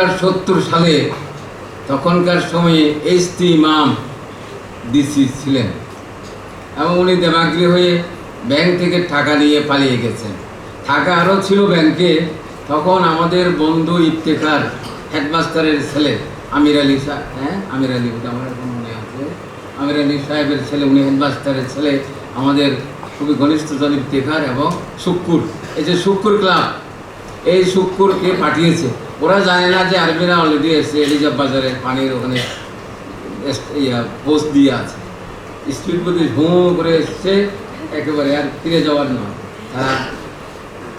সত্তর সালে তখনকার সময়ে এইচ টি ইমাম ডিসি ছিলেন এবং উনি দেমাগ্রী হয়ে ব্যাংক থেকে টাকা নিয়ে পালিয়ে গেছেন। টাকা আরও ছিল ব্যাংকে। তখন আমাদের বন্ধু ইফতেখার হেডমাস্টারের ছেলে আমির আলী সাহেব হ্যাঁ? আমির আলী আমার এখন মনে আছে। আমির আলী সাহেবের ছেলে, উনি হেডমাস্টারের ছেলে, আমাদের খুবই ঘনিষ্ঠজন ইফতেখার এবং শুক্কুর। এই যে শুক্কুর ক্লাব, এই শুক্কুরকে পাঠিয়েছে। ওরা জানে না যে আর্মিরা অলরেডি এসে এলিজাব বাজারে পানির ওখানে পোস্ট দিয়ে আছে। স্পিড প্রতি হুঁ করে এসছে, একেবারে আর ফিরে যাওয়ার নয়। তারা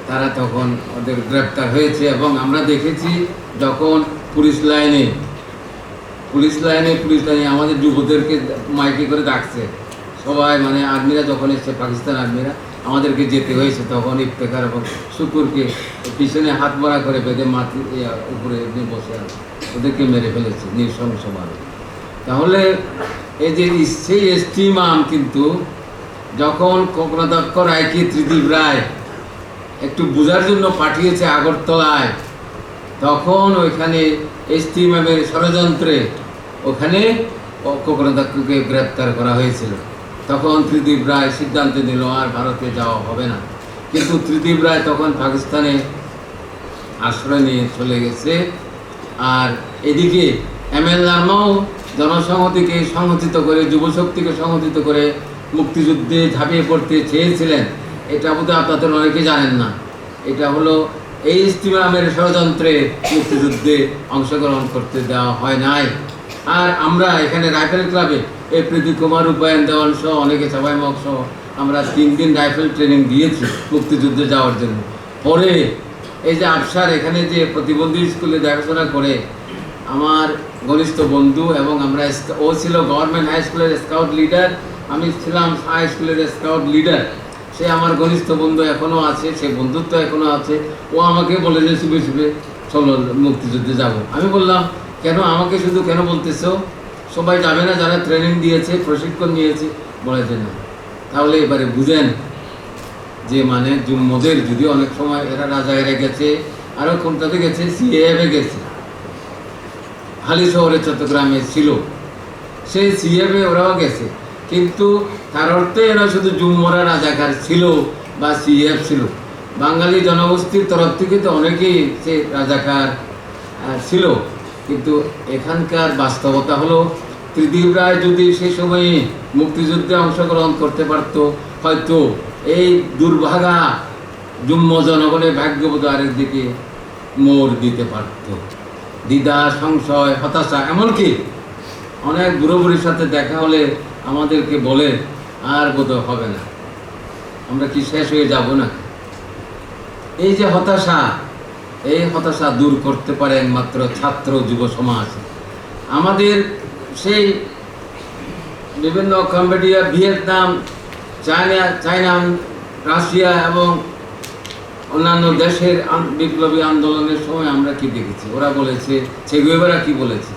তারা তখন ওদের গ্রেপ্তার হয়েছে এবং আমরা দেখেছি যখন পুলিশ লাইনে পুলিশ লাইনে পুলিশ লাইনে আমাদের যুবদেরকে মাইকে করে ডাকছে। সবাই মানে আর্মিরা যখন এসছে, পাকিস্তান আর্মিরা আমাদেরকে যেতে হয়েছে তখন ইফতেখার এবং শুকুরকে পিছনে হাত মারা করে বেঁধে মাটি উপরে বসে ওদেরকে মেরে ফেলেছে নৃশংসভাবে তাহলে এই যে সেই এসটি মাম কিন্তু যখন ককনাদক্ষ রায়কে ত্রিদীপ রায় একটু বোঝার জন্য পাঠিয়েছে আগরতলায়, তখন ওইখানে এসটি ম্যামের ষড়যন্ত্রে ওখানে ককনাদক্ষকে গ্রেপ্তার করা হয়েছিল। তখন ত্রিদীপ রায় সিদ্ধান্ত নিল, আর ভারতে যাওয়া হবে না। কিন্তু ত্রিদীপ রায় তখন পাকিস্তানে আশ্রয় নিয়ে চলে গেছে। আর এদিকে এম এল লার্মাও জনসংহতিকে সংহতিত করে, যুবশক্তিকে সংহতিত করে মুক্তিযুদ্ধে ঝাঁপিয়ে পড়তে চেয়েছিলেন। এটা বোধহয় আপনাদের অনেকে জানেন না। এটা হলো এই ইস্তিমামের ষড়যন্ত্রে মুক্তিযুদ্ধে অংশগ্রহণ করতে দেওয়া হয় নাই। আর আমরা এখানে রাইফেল ক্লাবে, এই প্রীতি কুমার, উপায়ন দেওয়ান সহ অনেকে সবাই মক সহ আমরা তিন দিন রাইফেল ট্রেনিং দিয়েছি মুক্তিযুদ্ধে যাওয়ার জন্য। পরে এই যে আফসার এখানে যে প্রতিবন্ধী স্কুলে দেখাশোনা করে, আমার ঘনিষ্ঠ বন্ধু এবং আমরা ও ছিল গভর্নমেন্ট হাই স্কুলের স্কাউট লিডার, আমি ছিলাম হাই স্কুলের স্কাউট লিডার। সে আমার ঘনিষ্ঠ বন্ধু এখনও আছে, সে বন্ধুত্ব এখনও আছে। ও আমাকে বলে যে, শুভে শুভে, চলো মুক্তিযুদ্ধে যাব। আমি বললাম কেন আমাকে শুধু কেন বলতেছো? সবাই যাবে না, যারা ট্রেনিং দিয়েছে, প্রশিক্ষণ নিয়েছে বলেছে না। তাহলে এবারে বুঝেন যে মানে জুম্মদের যদি অনেক সময় এরা রাজায়েরা গেছে আরও কোনটাতে গেছে? সিএএফে গেছে। হালি শহরে চট্টগ্রামে ছিল। সেই সিএফে ওরাও গেছে। কিন্তু তার অর্থে এরা শুধু জুম্মরা রাজাকার ছিল বা সিএফ ছিল। বাঙালি জনগোষ্ঠীর তরফ থেকে তো অনেকেই সে রাজাকার ছিল। কিন্তু এখানকার বাস্তবতা হলো ত্রিদীপ রায় যদি সেই সময়ে মুক্তিযুদ্ধে অংশগ্রহণ করতে পারত, হয়তো এই দুর্ভাগা জুম্ম জনগণের ভাগ্যবোধ আরেক দিকে মোড় দিতে পারত। দ্বিধা, সংশয়, হতাশা, এমনকি অনেক বুড়ো বুড়ির সাথে দেখা হলে আমাদেরকে বলে, আর বোধ হবে না। আমরা কি শেষ হয়ে যাব না এই যে হতাশা এই হতাশা দূর করতে পারে একমাত্র ছাত্র যুব সমাজ। আমাদের সেই বিভিন্ন Cambodia, Vietnam, China China Russia এবং অন্যান্য দেশের বিপ্লবী আন্দোলনের সময় আমরা কি দেখেছি? ওরা বলেছে চেগুয়েভারা কি বলেছে?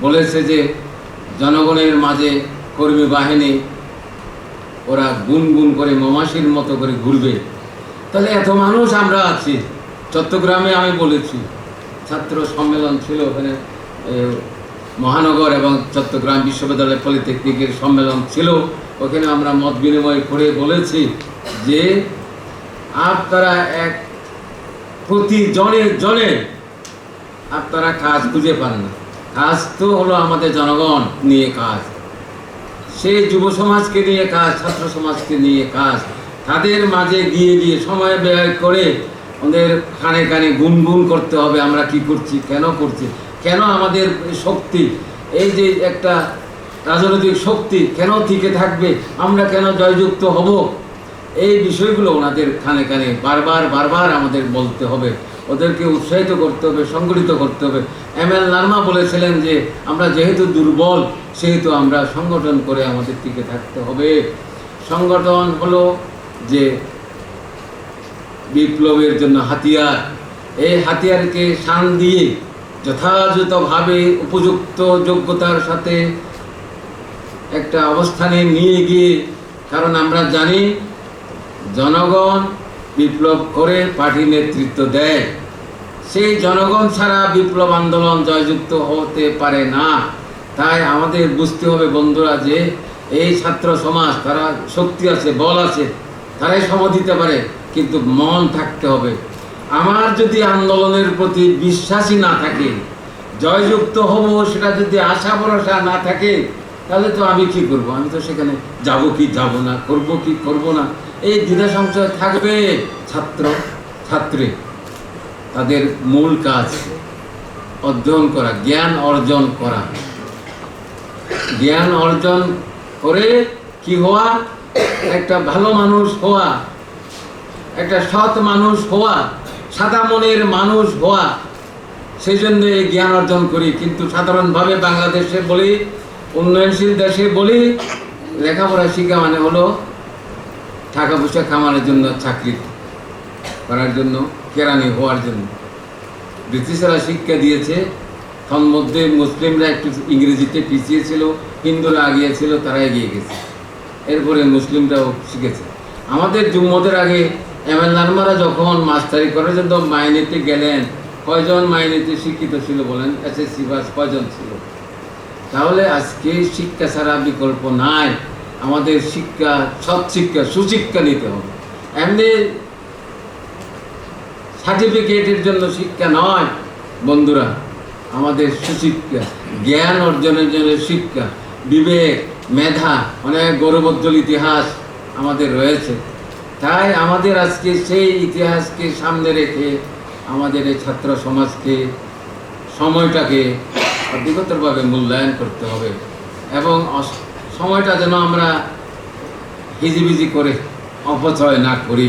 বলেছে যে জনগণের মাঝে কর্মী বাহিনী, ওরা গুনগুন করে মমাসির মতো করে ঘুরবে। তাহলে এত মানুষ আমরা আছি। চট্টগ্রামে আমি বলেছি, ছাত্র সম্মেলন ছিল ওখানে মহানগর এবং চট্টগ্রাম বিশ্ববিদ্যালয় পলিটেকনিকের সম্মেলন ছিল। ওখানে আমরা মত বিনিময় করে বলেছি যে, আপনারা এক প্রতি জনের জনে আপনারা কাজ খুঁজে পান না। কাজ তো হলো আমাদের জনগণ নিয়ে কাজ। সেই যুব সমাজকে নিয়ে কাজ, ছাত্র সমাজকে নিয়ে কাজ। তাদের মাঝে গিয়ে গিয়ে সময় ব্যয় করে ওদের কানে কানে গুনগুন করতে হবে, আমরা কি করছি, কেন করছি, কেন আমাদের শক্তি, এই যে একটা রাজনৈতিক শক্তি কেন টিকে থাকবে, আমরা কেন জয়যুক্ত হব, এই বিষয়গুলো ওনাদের কানে কানে বারবার বারবার আমাদের বলতে হবে, ওদেরকে উৎসাহিত করতে হবে, সংগঠিত করতে হবে। এম এল লার্মা বলেছিলেন যে, আমরা যেহেতু দুর্বল, সেহেতু আমরা সংগঠন করে আমাদের টিকে থাকতে হবে। সংগঠন হলো যে বিপ্লবের জন্য হাতিয়ার। এই হাতিয়ারকে শান দিয়ে যথাযথভাবে উপযুক্ত যোগ্যতার সাথে একটা অবস্থানে নিয়ে গিয়ে, কারণ আমরা জানি জনগণ বিপ্লব করে পার্টি নেতৃত্ব দেয়। সেই জনগণ ছাড়া বিপ্লব আন্দোলন জয়যুক্ত হতে পারে না। তাই আমাদের বুঝতে হবে বন্ধুরা যে এই ছাত্র সমাজ, তারা শক্তি আছে, বল আছে, তারাই সম দিতে পারে। কিন্তু মন থাকতে হবে। আমার যদি আন্দোলনের প্রতি বিশ্বাসই না থাকে, জয়যুক্ত হব সেটা যদি আশা ভরসা না থাকে, তাহলে তো আমি কি করব? আমি তো সেখানে যাব কি যাব না, করব কি করব না? এই দ্বিধা সংশয় থাকবে। ছাত্র, ছাত্রী, তাদের মূল কাজ অধ্যয়ন করা, জ্ঞান অর্জন করা। জ্ঞান অর্জন করে কি হওয়া? একটা ভালো মানুষ হওয়া। একটা সৎ মানুষ হওয়া, সাদা মনের মানুষ হওয়া সেই জন্য জ্ঞান অর্জন করি। কিন্তু সাধারণভাবে বাংলাদেশে বলি, উন্নয়নশীল দেশে বলি, লেখাপড়া শিখা মানে হলো টাকা পয়সা কামানোর জন্য, চাকরি করার জন্য, কেরানি হওয়ার জন্য। ব্রিটিশরা শিক্ষা দিয়েছে, তন্মধ্যে মুসলিমরা একটু ইংরেজিতে পিছিয়ে ছিল হিন্দুরা আগিয়ে ছিল তারা এগিয়ে গেছে। এরপরে মুসলিমরাও শিখেছে। আমাদের জুম্মদের আগে এম এল নার্মারা যখন মাস্টারি করার জন্য মাইনেতে গেলেন, কয়জন মাইনেতে শিক্ষিত ছিল বলেন? এসএসসি বাস কয়জন ছিল? তাহলে আজকে শিক্ষা ছাড়া বিকল্প নাই। আমাদের শিক্ষা, সৎ শিক্ষা, সুশিক্ষা নিতে হবে। এমনি সার্টিফিকেটের জন্য শিক্ষা নয়, বন্ধুরা। আমাদের সুশিক্ষা, জ্ঞান অর্জনের জন্য শিক্ষা, বিবেক, মেধা, অনেক গৌরবোজ্জ্বল ইতিহাস আমাদের রয়েছে। তাই আমাদের আজকে সেই ইতিহাসকে সামনে রেখে আমাদের এই ছাত্র সমাজকে সময়টাকে অধিকতরভাবে মূল্যায়ন করতে হবে এবং সময়টা যেন আমরা হিজিবিজি করে অপচয় না করি।